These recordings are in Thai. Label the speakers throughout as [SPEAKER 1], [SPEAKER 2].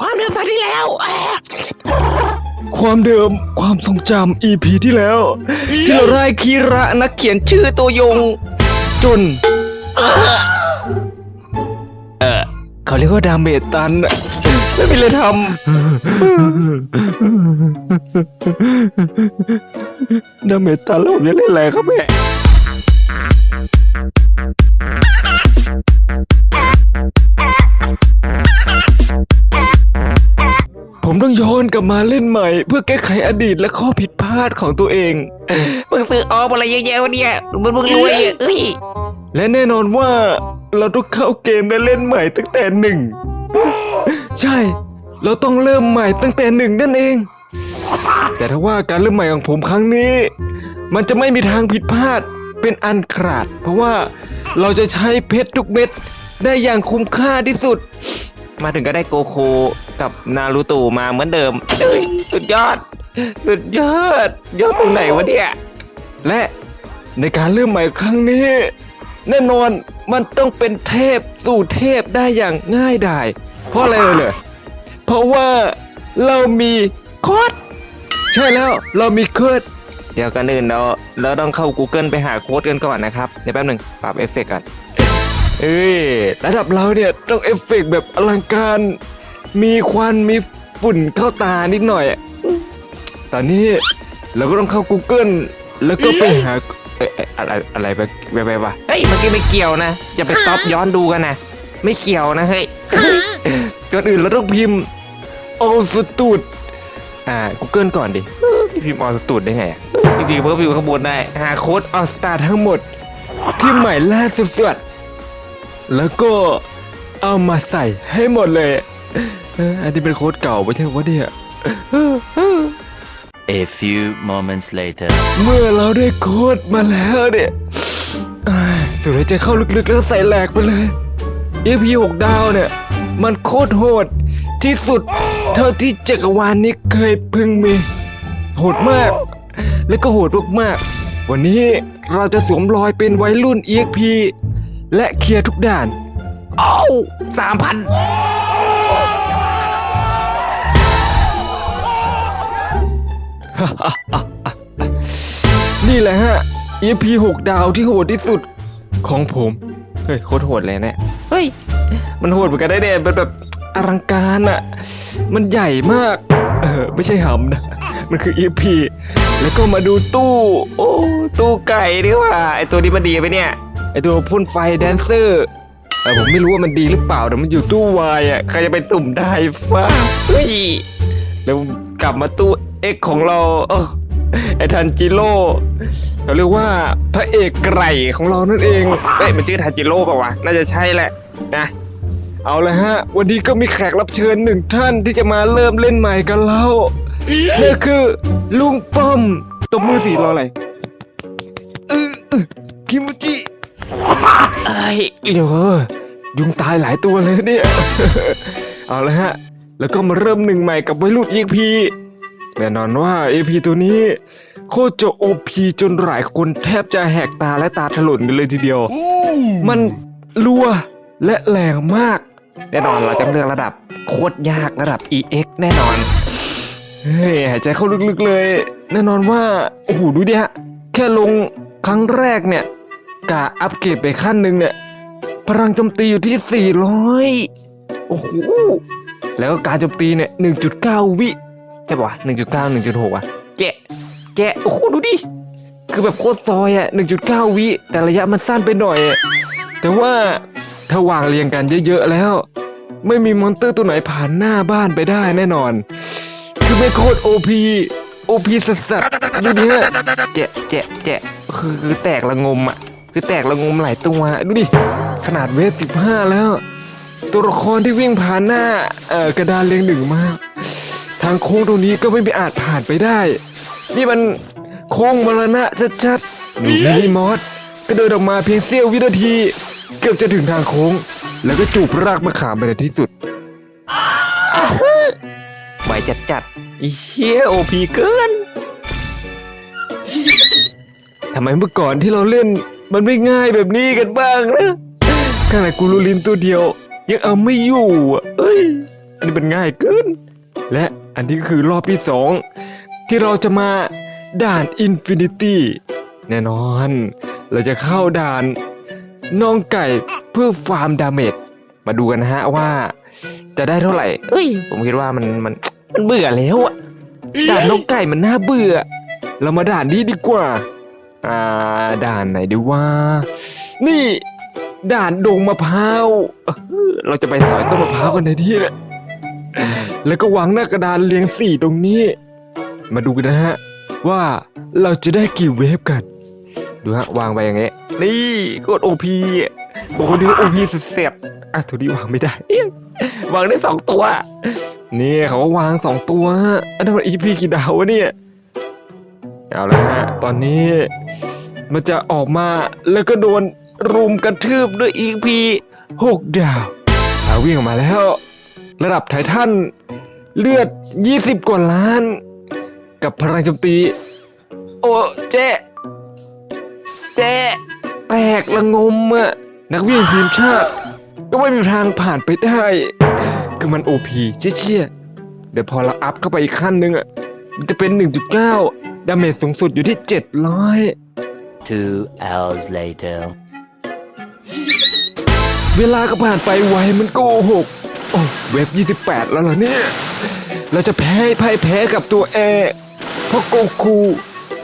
[SPEAKER 1] ความเดิมตอนที่แล้ว
[SPEAKER 2] ความเดิมความทรงจำ EP ที่แล้ว ที่เราได้คีระนักเขียนชื่อตัวยง จน เออเขาเรียกว่าดาเมจตันอะไม่มีเลยทำดาเมจตันแล้วผมจะเล่นอะไรครับแม่ ย้อนกลับมาเล่นใหม่ เพื่อแก้ไขอดีตและข้อผิดพลาดของตัวเอง
[SPEAKER 1] มึงซื้อออมอะไรเยอะแยะวะเนี่ยมึงมึงรวยอะเอ้ย
[SPEAKER 2] และแน่นอนว่าเราต้องเข้าเกมและเล่นใหม่ตั้งแต่หนึ่ง ใช่ เราต้องเริ่มใหม่ตั้งแต่หนึ่งนั่นเอง แต่ถ้าว่าการเริ่มใหม่ของผมครั้งนี้ มันจะไม่มีทางผิดพลาดเป็นอันขาด เพราะว่าเราจะใช้เพชรทุกเม็ดได้อย่างคุ้มค่าที่สุด
[SPEAKER 1] มาถึงก็ได้โกโคกับนารูตะมาเหมือนเดิมเอ้ยสุดยอด สุดยอด ยอดตรงไหนวะเนี่ย
[SPEAKER 2] และในการเริ่มใหม่ครั้งนี้ แน่นอนมันต้องเป็นเทพสู่เทพได้อย่างง่ายดาย เพราะอะไรเลยเพราะว่าเรามีโค้ดใช่แล้วเรามีโค้ด
[SPEAKER 1] เดี๋ยวกันอื่นเราเราต้องเข้า Google ไปหาโค้ดกันก่อนนะครับเดี๋ยวแป๊บหนึ่งปรับเอฟเฟกต์ก่อน
[SPEAKER 2] เอ้ยระดับเราเนี่ยต้องเอฟเฟกต์แบบอลังการ มีควันมีฝุ่นเข้าตานิดหน่อยอะตอนนี้เราก็ต้องเข้า Google แล้วก็ไปหาเอ้ยเอ้ยอะไรอะไรไปไปไปวะ
[SPEAKER 1] เฮ้ยเมื่อกี้ไม่เกี่ยวนะอย่าไปต๊อปย้อนดูกันนะไม่เกี่ยวนะเฮ้ย
[SPEAKER 2] ก่อนอื่นเราต้องพิมพ์โอสตูดอ่า Google ก่อนดิ
[SPEAKER 1] พิมพ์ออสตูดได้ไงอะจริงๆเพิ่มอยู่ข้างบนได้
[SPEAKER 2] หาโค้ดออสตาทั้งหมด ที่ใหม่ล่าสุดๆ แล้วก็เอามาใส่ให้หมดเลยเอออันนี้เป็นโค้ดเก่าไม่ใช่วะเนี่ยเออเออ
[SPEAKER 3] A few moments later.
[SPEAKER 2] เมื่อเราได้โค้ดมาแล้วเนี่ยเอ้ยสุดท้ายใจเข้าลึกๆแล้วใส่แหลกไปเลย EP 6ดาวเนี่ย มันโคตรโหดที่สุด เท่าที่จักรวาลนี้เคยพึงมี โหดมาก และก็โหดมากๆวันนี้เราจะสวมรอยเป็นวัยรุ่น EXP และเคลียร์ทุกด่าน
[SPEAKER 1] โอ้สามพัน
[SPEAKER 2] นี่แหละฮะ EP 6 ดาวที่โหดที่สุดของผม เฮ้ย โคตรโหดเลยเนี่ย
[SPEAKER 1] เฮ้ย
[SPEAKER 2] มันโหดเหมือนกันได้เนี่ยมันแบบอลังการอะมันใหญ่มาก เออ ไม่ใช่หำนะ มันคือ EP แล้วก็มาดูตู้ โอ้
[SPEAKER 1] ตู้ไก่ดีกว่า ไอตัวนี้มันดีไปเนี่ย
[SPEAKER 2] ไอ ตัวพ่นไฟแดนเซอร์แต่ผมไม่รู้ว่ามันดีหรือเปล่าแต่มันอยู่ตู้วายอะใครจะไปสุ่มได้ฟ้า
[SPEAKER 1] เฮ้ย
[SPEAKER 2] แล้วกลับมาตู้เอ็กของเราเออไอทันจิโร่เขาเรียกว่าพระเอกไกร่ของเรานั่นเอง
[SPEAKER 1] เฮ้ยมันชื่อทาจิโร่ป่าวะน่าจะใช่แหละนะ
[SPEAKER 2] เอาละฮะ วันนี้ก็มีแขกรับเชิญหนึ่งท่านที่จะมาเริ่มเล่นใหม่กันแล้วนั่นคือลุงป้อมตบมือสีรออะไรเออเออคิมูจิ
[SPEAKER 1] เอ้ย
[SPEAKER 2] เดี๋ยวยุงตายหลายตัวเลยเนี่ย เอาละฮะ แล้วก็มาเริ่มหนึ่งใหม่กับวัยรุ่น EP แน่นอนว่า EP ตัวนี้ โคตรจะ OP จนหลายคนแทบจะแหกตาและตาถลนกันเลยทีเดียว มันรัวและแรงมาก
[SPEAKER 1] แน่นอนเราจะเลือกระดับโคตรยากระดับ EX แน่นอน
[SPEAKER 2] เฮ้ยหายใจเข้าลึกๆเลย แน่นอนว่า โอ้โห ดูดิฮะ แค่ลงครั้งแรกเนี่ย กะอัปเกรดไปขั้นหนึ่งเนี่ย พลังโจมตีอยู่ที่ 400 โอ้โห แล้วก็การโจมตีเนี่ย 1.9 วิ
[SPEAKER 1] ใช่ป่ะหนึ่งจุดเก้าหนึ่งจุดหกอะแกะแกะโอ้โห ดูดิ
[SPEAKER 2] คือแบบโคตรซอยอะ 1.9 วิ แต่ระยะมันสั้นไปหน่อยอะแต่ว่าถ้าวางเรียงกันเยอะๆแล้ว ไม่มีมอนเตอร์ตัวไหนผ่านหน้าบ้านไปได้แน่นอน คือไม่โคตร OP OP สัสๆดูดิฮะ
[SPEAKER 1] แจะแจะแจะคือคือแตกละงมอะ คือแตกละงมหลายตัว
[SPEAKER 2] ดูดิขนาดเวท15แล้ว ตัวละครที่วิ่งผ่านหน้าเอ่อกระดานเรียงหนึ่งมาก ทางโค้งตรงนี้ก็ไม่มีอาจผ่านไปได้ นี่มันโค้งมรณะชัดๆมีมินิมอสก็เดินออกมาเพียงเสี้ยววินาที เกือบจะถึงทางโค้ง แล้วก็จูบรากมะขามไปในที่สุด
[SPEAKER 1] ไหวจัดจัดอีเหี้ยโอพีเกิน
[SPEAKER 2] ทำไมเมื่อก่อนที่เราเล่น มันไม่ง่ายแบบนี้กันบ้างนะขนาดกูรูลินตัวเดียว ยังเอาไม่อยู่อะเอ้ยนี้เป็นง่ายเกิน และอันนี้คือรอบที่สองที่เราจะมาด่านอินฟินิตี้แน่นอน เราจะเข้าด่านน้องไก่เพื่อฟาร์มดาเมจมาดูกันนะฮะว่า จะได้เท่าไหร่ เอ้ย ผมคิดว่ามันมันมันเบื่อแล้วอะด่านน้องไก่มันน่าเบื่อ เรามาด่านนี้ดีกว่า อ่าด่านไหนดีว่า นี่ ด่านดงมะพร้าวเราจะไปสอยต้นมะพร้าวกันในที่นี่ยแล้วก็วางหน้ากระดานเรียงสี่ตรงนี้ มาดูกันนะฮะ ว่าเราจะได้กี่เวฟกัน ดูฮะ วางไปอย่างเงี้ยนี่โคตรโอพีบอกคนนี้โอพีเสร็จอะตัวนี้วางไม่ได้ วางได้สองตัว นี่เขาก็วางสองตัวอันนั้นมันอีพีกี่ดาววะเนี่ย เอาละฮะตอนนี้มันจะออกมาแล้วก็โดนรุมกระทืบด้วยอีพีหกดาวอาวิ่งออกมาแล้ว ระดับไททันเลือด 20 กว่าล้าน กับพลังโจมตี โอ้เจ๊เจ๊แตกละงมอะนักวิ่งทีมชาติ ก็ไม่มีทางผ่านไปได้ คือมันโอพีเชี่ยเดี๋ยวพอเราอัพเข้าไปอีกขั้นหนึงอะ จะเป็น 1.9 ดาเมจสูงสุดอยู่ที่ 700
[SPEAKER 3] Two hours later.
[SPEAKER 2] เวลาก็ผ่านไปไวมันโกหกโอ้เว็บ 28 แล้วเหรอเนี่ย เราจะแพ้พ่ายแพ้กับตัวแอร์เพราะโกคู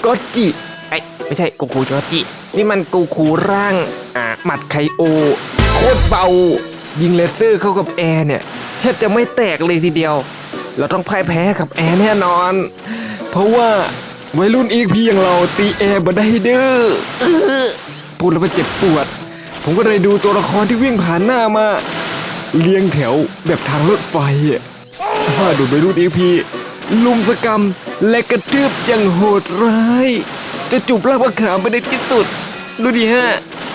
[SPEAKER 2] ก็อตจิ
[SPEAKER 1] ไอ้ยไม่ใช่กูคูจอจิ นี่มันกูคูร่างอ่าหมัดไคโอ โคตรเบา
[SPEAKER 2] ยิงเลเซอร์เข้ากับแอร์เนี่ย
[SPEAKER 1] แทบจะไม่แตกเลยทีเดียว เราต้องพ่ายแพ้กับแอร์แน่นอน
[SPEAKER 2] เพราะว่าวัยรุ่นอีกพีอย่างเราตีแอร์บ่ได้เด้ออื้อพูดแล้วมันเจ็บปวด ผมก็เลยดูตัวละครที่วิ่งผ่านหน้ามา เรียงแถวแบบทางรถไฟอะถ้าดูวัยรุ่นอีกพีลุมสกรรมและกระทืบอย่างโหดร้าย จะจูบลากมะขามไปในที่สุด ดูดิฮะ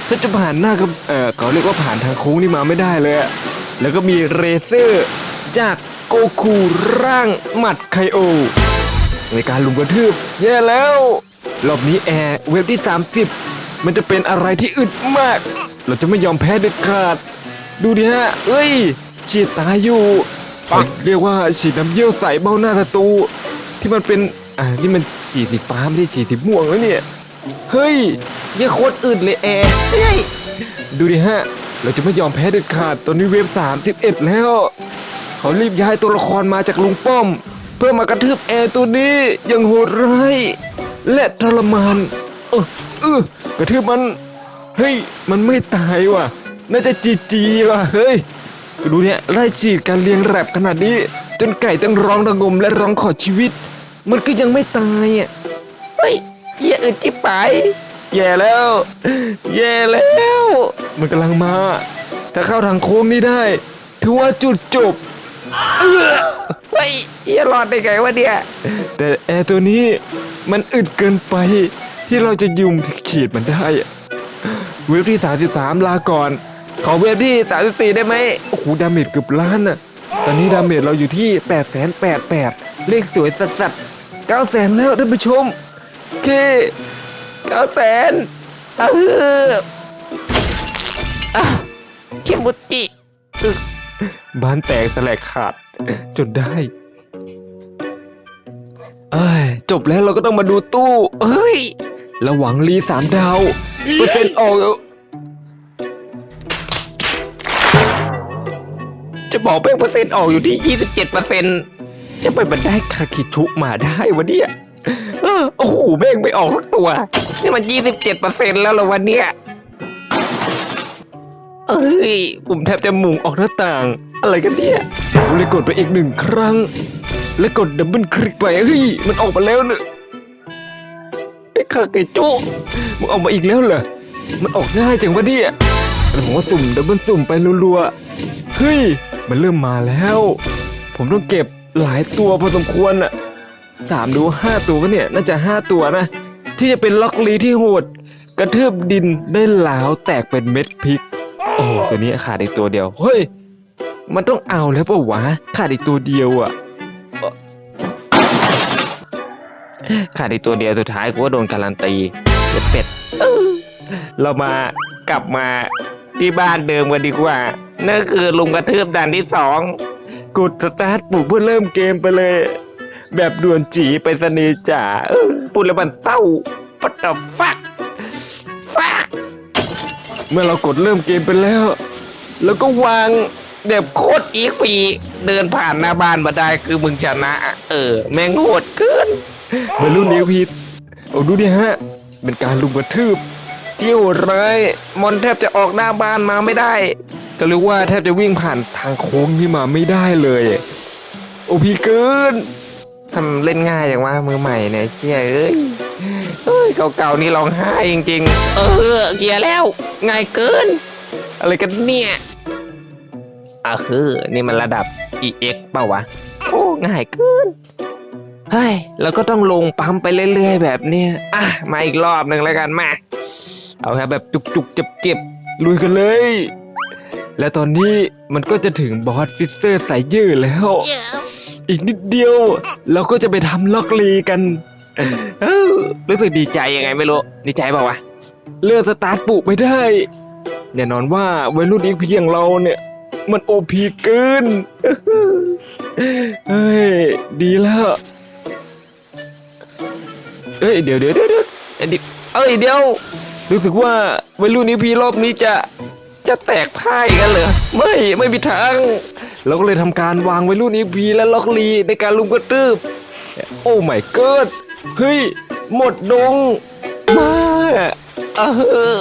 [SPEAKER 2] ถ้าจะผ่านหน้ากับเออเขาเรียกว่าผ่านทางโค้งนี่มาไม่ได้เลยแล้วก็มีเรเซอร์จาก โกคูร่างหมัดไคโอ ในการลุมกระทืบแย่แล้ว รอบนี้แอร์เว็บที่ 30 มันจะเป็นอะไรที่อึดมาก เราจะไม่ยอมแพ้เด็ดขาด ดูดิฮะ เอ้ยฉีดตายอยู่ปักเรียกว่าฉีดน้ำเยี่ยวใส่เบ้าหน้าศัตรูที่มันเป็นอ่านี่มันฉีดสีฟ้าไม่ได้ฉีดสีม่วงแล้วเนี่ยเฮ้ยยังโคตรอึดเลยแอร์เฮ้ยดูดิฮะ เราจะไม่ยอมแพ้เด็ดขาดตอนนี้เว็บ31 แล้ว เขารีบย้ายตัวละครมาจากลุงป้อม เพื่อมากระทืบแอร์ตัวนี้อย่างโหดร้ายและทรมานเออเออกระทืบมัน เฮ้ย มันไม่ตายว่ะ น่าจะจีจีว่ะ เฮ้ยดูเนี่ยไล่ฉีดการเลี้ยงแรบขนาดนี้ จนไก่ต้องร้องระงมและร้องขอชีวิต มันก็ยังไม่ตายอะ
[SPEAKER 1] เฮ้ยเหี้ยอึดจิบไป
[SPEAKER 2] แย่แล้ว แย่แล้ว มันกำลังมา ถ้าเข้าทางโค้งนี้ได้ ถือว่าจุดจบ
[SPEAKER 1] เออเฮ้ยเหี้ยรอดได้ไงวะเนี่ย
[SPEAKER 2] แต่แอร์ตัวนี้มันอึดเกินไป ที่เราจะยุมขีดมันได้อะเว็บที่ 33 ลาก่อน ขอเว็บที่ 34 ได้ไหมโอ้โหดาเมจเกือบล้านน่ะตอนนี้ดาเมจเราอยู่ที่8 8 8 8เลขสวยสัสสัส9แสนแล้วท่านผู้ชมโอเค
[SPEAKER 1] เก้าแสนเอออะเคมุจิอึก
[SPEAKER 2] บ้านแตกสลายขาด จนได้ เอ้ย จบแล้วเราก็ต้องมาดูตู้เฮ้ย ระหวังรีสามดาวเปอร์เซ็นต์ออก
[SPEAKER 1] จะบอกแป้งเปอร์เซ็นต์ออกอยู่ที่27เจ็ดเปอร์เซ็นต์
[SPEAKER 2] จะไปมันได้คาคิชุมาได้วะเนี่ยเออโอ้โหแม่งไม่ออกสักตัว
[SPEAKER 1] นี่มัน27เปอร์เซ็นต์แล้วเหรอวันเนี้ย เอ้ย
[SPEAKER 2] ผมแทบจะมุงออกหน้าต่าง อะไรกันเนี่ยผมเลยกดไปอีกหนึ่งครั้ง แล้วกดดับเบิลคลิกไปเฮ้ยมันออกมาแล้วเนอะไอ้คาเกโจุมันออกมาอีกแล้วเหรอมันออกง่ายจังวะเนี่ยแต่ผมว่าสุ่มดับเบิลสุ่มไปรัวๆเฮ้ยมันเริ่มมาแล้ว ผมต้องเก็บหลายตัวพอสมควรอะสามดูห้าตัวเนี่ย น่าจะห้าตัวนะ ที่จะเป็นล็อกลีที่โหด กระทืบดินได้หลาวแตกเป็นเม็ดพริก โอ้โหตัวนี้ขาดอีกตัวเดียว เฮ้ย มันต้องเอาแล้วเปล่าวะ ขาดอีกตัวเดียวอะ
[SPEAKER 1] ขาดอีกตัวเดียวสุดท้ายกูก็โดนการันตีเด็ดเป็ดเรามากลับมาที่บ้านเดิมกันดีกว่า นั่นคือลุงกระทืบด่านที่สอง
[SPEAKER 2] กดสตาร์ทปุ่มเพื่อเริ่มเกมไปเลย แบบด่วนจีไปสนีจ๋าเออ
[SPEAKER 1] พูดแล้วมันเศร้า What the fuck fuck
[SPEAKER 2] เมื่อเรากดเริ่มเกมไปแล้ว
[SPEAKER 1] แล้วก็วางแบบโคตรอีกปีเดินผ่านหน้าบ้านมาได้คือมึงชนะ เออ แม่งโหดเกิน
[SPEAKER 2] วัยรุ่นเอพีโอ้ดูดิฮะ เป็นการลุมกระทืบ
[SPEAKER 1] ที่โหดร้ายมอนแทบจะออกหน้าบ้านมาไม่ได้
[SPEAKER 2] ก็เรียกว่าแทบจะวิ่งผ่านทางโค้งที่มาไม่ได้เลย โอพีเกิน
[SPEAKER 1] ทำเล่นง่ายอย่างว่ามือใหม่เนี่ยเกียเอ้ยเอ้ ยเก่าๆนี่ร้องไห้จริง ๆ เออเกียร์แล้ว ง่ายเกิน อะไรกันเนี่ยอะคือนี่มันระดับ EX เปล่าวะ โอ้ง่ายเกิน เฮ้ยเราก็ต้องลงปั๊มไปเรื่อยๆแบบเนี้ยอะมาอีกรอบหนึ่งแล้วกันมา เอาแค่แบบจุกๆเจ็บ
[SPEAKER 2] ลุยกันเลย และตอนนี้มันก็จะถึงบอสซิสเตอร์ไซเยอร์แล้ว อีกนิดเดียว เราก็จะไปทำล็อกลีกัน
[SPEAKER 1] ๆ เออรู้สึกดีใจยังไงไม่รู้ ดีใจเปล่าวะ
[SPEAKER 2] เลื่อนสตาร์ทปุไม่ได้แน่นอนว่าวัยรุ่นอีกเพียงเราเนี่ย มันโอพีเกิน เฮ้ย ดีแล้วเอ้ยเดี๋ยวเดี๋ยวเดี๋ยวเดี๋ยว
[SPEAKER 1] เอ้ยเอ้ยเดี๋ยว
[SPEAKER 2] รู้สึกว่าวัยรุ่นอีพีรอบนี้จะ
[SPEAKER 1] จะแตกพ่ายกันเหรอ
[SPEAKER 2] ไม่ไม่มีทาง เราก็เลยทำการวางไว้รุ่นอีพีและล็อกลีในการลุมกระตืบโอ้ไม่เกิด เฮ้ย หมดดงมา
[SPEAKER 1] เออ